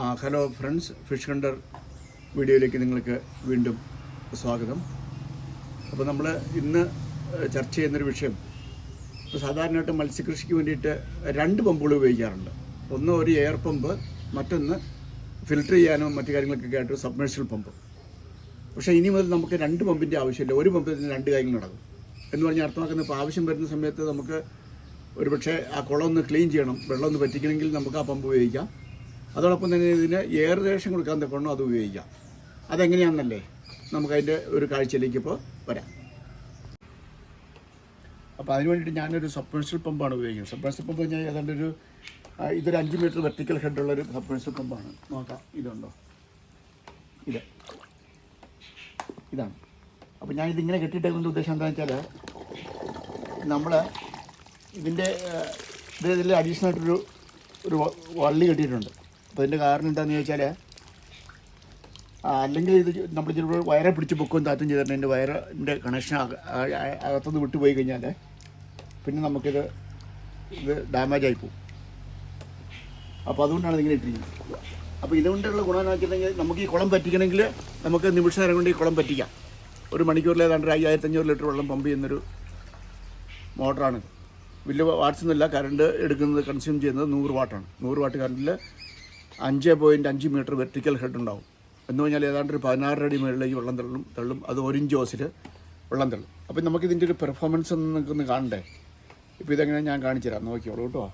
Hello friends fish contour വീഡിയോയിലേക്ക് നിങ്ങൾക്ക് വീണ്ടും സ്വാഗതം. അപ്പോൾ നമ്മൾ ഇന്ന് ചർച്ച ചെയ്യുന്നൊരു വിഷയം ഇപ്പോൾ സാധാരണയായിട്ട് മത്സ്യകൃഷിക്ക് വേണ്ടിയിട്ട് രണ്ട് പമ്പുകൾ ഉപയോഗിക്കാറുണ്ട്. ഒന്ന് ഒരു എയർ പമ്പ് മറ്റൊന്ന് ഫിൽറ്റർ ചെയ്യാനും മറ്റു കാര്യങ്ങൾക്കൊക്കെ ആയിട്ട് സബ്മേഴ്ഷ്യൽ പമ്പ്. പക്ഷേ ഇനി മുതൽ നമുക്ക് രണ്ട് പമ്പിന്റെ ആവശ്യമില്ല. ഒരു പമ്പിൽ രണ്ട് കാര്യങ്ങൾ നടക്കും. എന്ന് പറഞ്ഞാൽ അർത്ഥമാക്കുന്നത് ഇപ്പോൾ ആവശ്യം വരുന്ന സമയത്ത് നമുക്ക് ഒരുപക്ഷെ ആ കുളം ഒന്ന് ക്ലീൻ ചെയ്യണം വെള്ളം ഒന്ന് പറ്റിക്കണമെങ്കിൽ നമുക്ക് ആ പമ്പ് ഉപയോഗിക്കാം. അതോടൊപ്പം തന്നെ ഇതിന് എയറേഷൻ കൊടുക്കാൻ തക്കവണ്ണം അത് ഉപയോഗിക്കാം. അതെങ്ങനെയാണെന്നല്ലേ നമുക്കതിന്റെ ഒരു കാഴ്ചയിലേക്ക് ഇപ്പോൾ വരാം. അപ്പോൾ അതിന് വേണ്ടിയിട്ട് ഞാനൊരു സബ്മേഴ്ഷ്യൽ പമ്പാണ് ഉപയോഗിക്കുന്നത്. സബ്മേഴ്ഷ്യൽ പമ്പ് ഞാൻ ഏതാണ്ട് ഒരു ഇതൊരു അഞ്ച് മീറ്റർ വെർട്ടിക്കൽ ഹെഡുള്ള ഒരു സബ്മേഴ്ഷ്യൽ പമ്പാണ് നോക്കാം ഇതുണ്ടോ? ഇത്. ഇതാണ്. അപ്പോൾ ഞാൻ ഇതിങ്ങനെ കെട്ടിയിട്ടേക്കുന്ന ഉദ്ദേശം എന്താണെന്ന് വെച്ചാൽ നമ്മൾ ഇതിന്റെ ഇതിൽ അഡീഷണൽ ആയിട്ടൊരു ഒരു വള്ളി കെട്ടിയിട്ടുണ്ട്. അപ്പോൾ ഇതിന്റെ കാരണം എന്താണെന്ന് ചോദിച്ചാൽ അല്ലെങ്കിൽ ഇത് നമ്മൾ ചിലപ്പോൾ വയറെ പിടിച്ച് പൊക്കുകയും താത്തും ചെയ്തിട്ടുണ്ട് എന്റെ വയറിന്റെ കണക്ഷൻ അകത്തുനിന്ന് വിട്ടുപോയി കഴിഞ്ഞാൽ പിന്നെ നമുക്കിത് ഇത് ഡാമേജ് ആയി പോകും. അപ്പോൾ അതുകൊണ്ടാണ് ഇതിങ്ങനെ ഇട്ടിരിക്കുന്നത്. അപ്പോൾ ഇതുകൊണ്ടുള്ള ഗുണം എന്ന് വെച്ചിട്ടുണ്ടെങ്കിൽ നമുക്ക് ഈ കുളം പറ്റിക്കണമെങ്കിൽ നമുക്ക് നിമിഷ നേരം കൊണ്ട് ഈ കുളം പറ്റിക്കാം. ഒരു മണിക്കൂറിൽ ഏതാണ്ട് ഒരു അയ്യായിരത്തി അഞ്ഞൂറ് ലിറ്റർ വെള്ളം പമ്പ് ചെയ്യുന്നൊരു മോട്ടറാണ്. വലിയ വാട്ട്സ് ഒന്നുമില്ല കറണ്ട് എടുക്കുന്നത് കൺസ്യൂം ചെയ്യുന്നത് നൂറ് വാട്ടാണ്. നൂറ് വാട്ട് കറണ്ടിൽ അഞ്ച് പോയിന്റ് അഞ്ച് മീറ്റർ വെർട്ടിക്കൽ ഹെഡ് ഉണ്ടാവും എന്ന് പറഞ്ഞാൽ ഏതാണ്ട് ഒരു പതിനാറ് അടി മുകളിലേക്ക് വെള്ളം തള്ളും തള്ളും. അത് ഒരിഞ്ച് ഓസിൽ വെള്ളം തള്ളും. അപ്പം നമുക്കിതിന്റെ ഒരു പെർഫോമൻസ് ഒന്ന് നിങ്ങൾക്കൊന്ന് കാണണ്ടേ? ഇപ്പോൾ ഇതെങ്ങനെ ഞാൻ കാണിച്ചു തരാം. നോക്കിയോളൂ കേട്ടോ.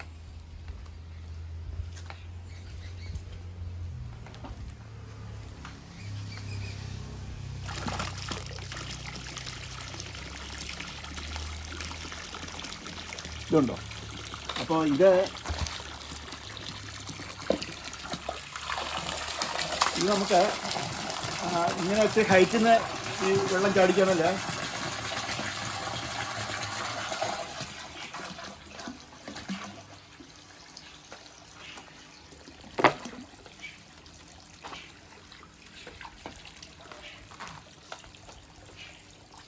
ഇതുണ്ടോ? അപ്പോൾ ഇത് ഇത് നമുക്ക് ഇങ്ങനെ ഒത്തിരി ഹൈറ്റിൽ നിന്ന് ഈ വെള്ളം ചാടിക്കാനല്ല.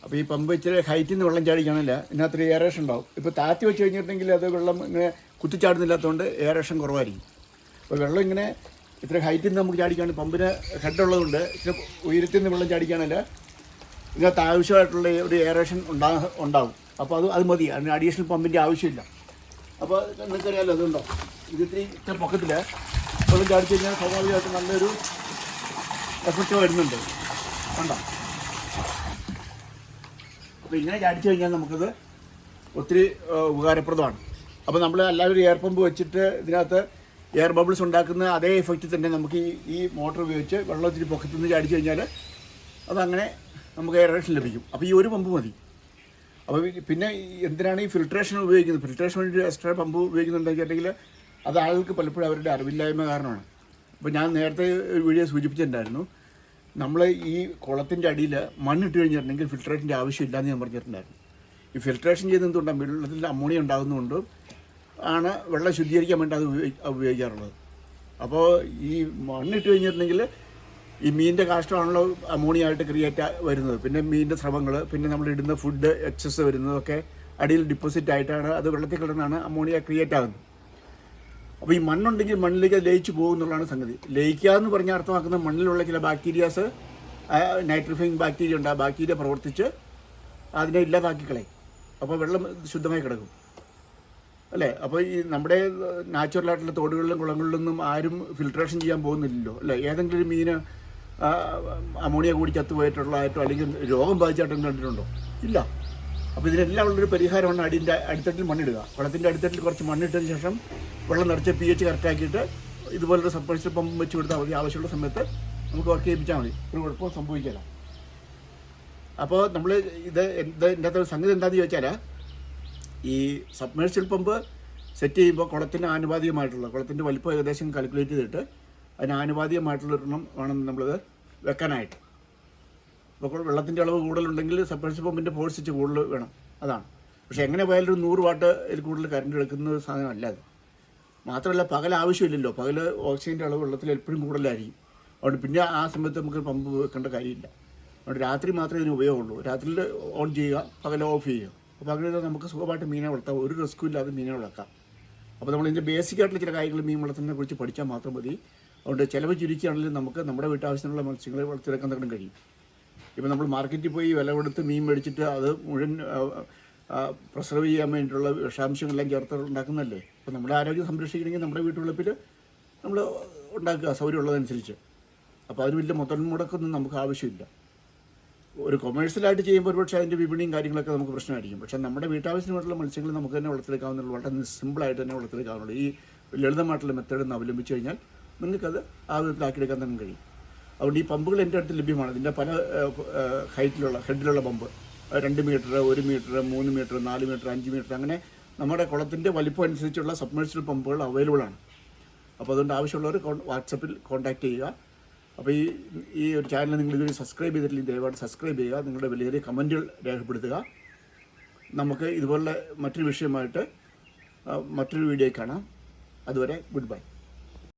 അപ്പോൾ ഈ പമ്പ് ഇച്ചിരി ഹൈറ്റിൽ നിന്ന് വെള്ളം ചാടിക്കാനില്ല. ഇതിനകത്തൊരു എയറേഷൻ ഉണ്ടാവും. ഇപ്പോൾ താത്തി വെച്ച് കഴിഞ്ഞിട്ടുണ്ടെങ്കിൽ അത് വെള്ളം ഇങ്ങനെ കുത്തിച്ചാടുന്നില്ലാത്തതുകൊണ്ട് എയറേഷൻ കുറവായിരിക്കും. അപ്പോൾ വെള്ളം ഇങ്ങനെ ഇത്ര ഹൈറ്റിൽ നിന്ന് നമുക്ക് ചാടിക്കാണ്. പമ്പിന് ഹെഡ് ഉള്ളതുകൊണ്ട് ഇച്ചിരി ഉയരത്തിൽ നിന്ന് വെള്ളം ചാടിക്കാനല്ല ഇതിനകത്ത് ആവശ്യമായിട്ടുള്ള ഒരു എയറേഷൻ ഉണ്ടാ ഉണ്ടാവും. അപ്പോൾ അത് അത് മതി. അതിന് അഡീഷണൽ പമ്പിന്റെ ആവശ്യമില്ല. അപ്പോൾ നിങ്ങൾക്കറിയാമല്ലോ അതുണ്ടോ? ഇത് ഇത്തിരി ഇത്ര പൊക്കത്തിൽ വെള്ളം ചാടിച്ച് കഴിഞ്ഞാൽ സ്വാഭാവികമായിട്ട് നല്ലൊരു എഫക്റ്റ് വരുന്നുണ്ട്. കണ്ടോ? അപ്പോൾ ഇങ്ങനെ ചാടിച്ചു കഴിഞ്ഞാൽ നമുക്കത് ഒത്തിരി ഉപകാരപ്രദമാണ്. അപ്പോൾ നമ്മൾ എല്ലാവരും എയർ പമ്പ് വെച്ചിട്ട് ഇതിനകത്ത് എയർ ബബിൾസ് ഉണ്ടാക്കുന്ന അതേ എഫക്റ്റ് തന്നെ നമുക്ക് ഈ ഈ മോട്ടർ ഉപയോഗിച്ച് വെള്ളം ഒത്തിരി പൊക്കത്തു നിന്ന് ചാടിച്ചു കഴിഞ്ഞാൽ അതങ്ങനെ നമുക്ക് എയറേഷൻ ലഭിക്കും. അപ്പോൾ ഈ ഒരു പമ്പ് മതി. അപ്പോൾ പിന്നെ എന്തിനാണ് ഈ ഫിൽട്രേഷൻ ഉപയോഗിക്കുന്നത്? ഫിൽട്രേഷൻ വേണ്ടി എക്സ്ട്രാ പമ്പ് ഉപയോഗിക്കുന്നുണ്ടെങ്കിൽ അത് ആളുകൾക്ക് പലപ്പോഴും അവരുടെ അറിവില്ലായ്മ കാരണമാണ്. അപ്പോൾ ഞാൻ നേരത്തെ ഒരു വീഡിയോ സൂചിപ്പിച്ചിട്ടുണ്ടായിരുന്നു. നമ്മൾ ഈ കുളത്തിന്റെ അടിയിൽ മണ്ണിട്ട് കഴിഞ്ഞിട്ടുണ്ടെങ്കിൽ ഫിൽട്രേഷന്റെ ആവശ്യമില്ല എന്ന് ഞാൻ പറഞ്ഞിട്ടുണ്ടായിരുന്നു. ഈ ഫിൽട്രേഷൻ ചെയ്യുന്നത് എന്തുകൊണ്ടാണ് വെള്ളത്തിൽ അമോണിയ ഉണ്ടാകുന്നതുകൊണ്ട് ആണ് വെള്ളം ശുദ്ധീകരിക്കാൻ വേണ്ടി അത് ഉപയോഗി- ഉപയോഗിക്കാറുള്ളത്. അപ്പോൾ ഈ മണ്ണിട്ട് കഴിഞ്ഞിട്ടുണ്ടെങ്കിൽ ഈ മീനിന്റെ കാഷ്ടമാണല്ലോ അമോണിയ ആയിട്ട് ക്രിയേറ്റ് വരുന്നത്. പിന്നെ മീനിന്റെ സ്രവങ്ങൾ പിന്നെ നമ്മൾ ഇടുന്ന ഫുഡ് എക്സസ് വരുന്നതൊക്കെ അടിയിൽ ഡിപ്പോസിറ്റ് ആയിട്ടാണ് അത് വെള്ളത്തിൽ കിടന്നാണ് അമോണിയ ക്രിയേറ്റ് ആകുന്നത്. അപ്പോൾ ഈ മണ്ണുണ്ടെങ്കിൽ മണ്ണിലേക്ക് അത് ലയിച്ചു പോകും എന്നുള്ളതാണ് സംഗതി. ലയിക്കുക എന്ന് പറഞ്ഞാൽ അർത്ഥമാക്കുന്നത് മണ്ണിലുള്ള ചില ബാക്ടീരിയാസ് നൈട്രിഫൈങ് ബാക്ടീരിയ ഉണ്ട്. ആ ബാക്ടീരിയ പ്രവർത്തിച്ച് അതിനെ ഇല്ലാതാക്കി കളയും. അപ്പോൾ വെള്ളം ശുദ്ധമായി കിടക്കും. അല്ലേ? അപ്പോൾ ഈ നമ്മുടെ നാച്ചുറൽ ആയിട്ടുള്ള തോടുകളിലും കുളങ്ങളിലൊന്നും ആരും ഫിൽട്രേഷൻ ചെയ്യാൻ പോകുന്നില്ലല്ലോ അല്ലേ? ഏതെങ്കിലും മീന് അമോണിയ കൂടി ചത്തുപോയിട്ടുള്ളതായിട്ടോ അല്ലെങ്കിൽ രോഗം ബാധിച്ചായിട്ടും കണ്ടിട്ടുണ്ടോ? ഇല്ല. അപ്പോൾ ഇതിനെല്ലാം ഉള്ളൊരു പരിഹാരമാണ് അടിന്റെ അടിത്തട്ടിൽ മണ്ണിടുക. വെള്ളത്തിന്റെ അടിത്തട്ടിൽ കുറച്ച് മണ്ണിട്ടതിന് ശേഷം വെള്ളം നിറച്ച് പി എച്ച് കറക്റ്റാക്കിയിട്ട് ഇതുപോലൊരു സബ്മേഴ്സിബിൾ പമ്പ് വെച്ച് കൊടുത്താൽ മതി. ആവശ്യമുള്ള സമയത്ത് നമുക്ക് വർക്ക് ചെയ്യിപ്പിച്ചാൽ മതി. ഒരു കുഴപ്പവും സംഭവിക്കില്ല. അപ്പോൾ നമ്മൾ ഇത് എന്താ ഇതിന്റെ അകത്ത് സംഗതി എന്താണെന്ന് ചോദിച്ചാൽ ഈ സബ്മേഴ്സിൽ പമ്പ് സെറ്റ് ചെയ്യുമ്പോൾ കുളത്തിന് ആനുപാതികമായിട്ടുള്ള കുളത്തിന്റെ വലിപ്പം ഏകദേശം കാൽക്കുലേറ്റ് ചെയ്തിട്ട് അതിന് ആനുപാതികമായിട്ടുള്ള ഒരെണ്ണം വേണം നമ്മളത് വെക്കാനായിട്ട്. അപ്പോൾ വെള്ളത്തിന്റെ അളവ് കൂടുതലുണ്ടെങ്കിൽ സബ്മേഴ്സിൽ പമ്പിന്റെ ഫോഴ്സ് ഇച്ചിരി കൂടുതൽ വേണം. അതാണ്. പക്ഷേ എങ്ങനെ പോയാലും ഒരു നൂറ് വാട്ട് ഇതിൽ കൂടുതൽ കറണ്ട് എടുക്കുന്ന സാധനമല്ല അത്. മാത്രമല്ല പകൽ ആവശ്യമില്ലല്ലോ. പകൽ ഓക്സിജന്റെ അളവ് വെള്ളത്തിൽ എപ്പോഴും കൂടുതലായിരിക്കും. അതുകൊണ്ട് പിന്നെ ആ സമയത്ത് നമുക്ക് പമ്പ് വെക്കേണ്ട കാര്യമില്ല. അതുകൊണ്ട് രാത്രി മാത്രമേ ഇതിന് ഉപയോഗമുള്ളൂ. രാത്രിയിൽ ഓൺ ചെയ്യുക പകൽ ഓഫ് ചെയ്യുക. അപ്പോൾ അങ്ങനെ നമുക്ക് സുഖമായിട്ട് മീനെ വളർത്താം. ഒരു റിസ്ക്കും ഇല്ലാതെ മീനെ വളർത്താം. അപ്പോൾ നമ്മൾ ഇതിന്റെ ബേസിക് ആയിട്ടുള്ള ചില കാര്യങ്ങൾ മീൻ വളർത്തുന്നതിനെ കുറിച്ച് പഠിച്ചാൽ മാത്രം മതി. അതുകൊണ്ട് ചിലവ് ചുരുക്കിയാണെങ്കിലും നമുക്ക് നമ്മുടെ വീട്ടാവശ്യത്തിനുള്ള മത്സ്യങ്ങളെ വളർത്തിയെടുക്കാൻ തന്നെ കഴിയും. ഇപ്പോൾ നമ്മൾ മാർക്കറ്റിൽ പോയി വില കൊടുത്ത് മീൻ മേടിച്ചിട്ട് അത് മുഴുവൻ പ്രിസർവ് ചെയ്യാൻ വേണ്ടിയിട്ടുള്ള വിഷാംശങ്ങളെല്ലാം ചേർത്ത് ഉണ്ടാക്കുന്നതല്ലേ? അപ്പോൾ നമ്മുടെ ആരോഗ്യം സംരക്ഷിക്കണമെങ്കിൽ നമ്മുടെ വീട്ടുവളപ്പിൽ നമ്മൾ ഉണ്ടാക്കുക സൗകര്യമുള്ളതനുസരിച്ച് അപ്പോൾ അതിന് വലിയ മുതൽ മുടക്കൊന്നും നമുക്ക് ആവശ്യമില്ല. ഒരു കൊമേഴ്സ്യലായിട്ട് ചെയ്യുമ്പോൾ ഒരുപക്ഷെ അതിന്റെ വിപണിയും കാര്യങ്ങളൊക്കെ നമുക്ക് പ്രശ്നമായിരിക്കും. പക്ഷേ നമ്മുടെ വീട്ടാവശ്യമായിട്ടുള്ള മത്സ്യങ്ങൾ നമുക്ക് തന്നെ വളർത്തിയെടുക്കാവുന്നുള്ളൂ വളരെ സിമ്പിളായിട്ട് തന്നെ വളർത്തിയെടുക്കാവുന്നുള്ളൂ ഈ ലളിതമായിട്ടുള്ള മെത്തേഡ് ഒന്ന് അവലംബിച്ച് കഴിഞ്ഞാൽ നിങ്ങൾക്കത് ആ വിധത്തിലാക്കിയെടുക്കാൻ തന്നെ കഴിയും. അതുകൊണ്ട് ഈ പമ്പുകൾ എന്റെ അടുത്ത് ലഭ്യമാണ്. ഇതിന്റെ പല ഹൈറ്റിലുള്ള ഹെഡിലുള്ള പമ്പ്. രണ്ട് മീറ്റർ ഒരു മീറ്റർ മൂന്ന് മീറ്റർ നാല് മീറ്റർ അഞ്ച് മീറ്റർ അങ്ങനെ നമ്മുടെ കുളത്തിന്റെ വലിപ്പം അനുസരിച്ചുള്ള സബ്മേഴ്സിബിൾ പമ്പുകൾ അവൈലബിൾ ആണ്. അപ്പോൾ അതുകൊണ്ട് ആവശ്യമുള്ളവർ വാട്സപ്പിൽ കോൺടാക്റ്റ് ചെയ്യുക. അപ്പോൾ ഈ ഈ ഒരു ചാനൽ നിങ്ങൾ ഇതുവരെ സബ്സ്ക്രൈബ് ചെയ്തിട്ടില്ലെങ്കിൽ ദയവായിട്ട് സബ്സ്ക്രൈബ് ചെയ്യുക. നിങ്ങളുടെ വലിയ വലിയ കമന്റുകൾ രേഖപ്പെടുത്തുക. നമുക്ക് ഇതുപോലുള്ള മറ്റൊരു വിഷയമായിട്ട് മറ്റൊരു വീഡിയോ കാണാം. അതുവരെ ഗുഡ് ബൈ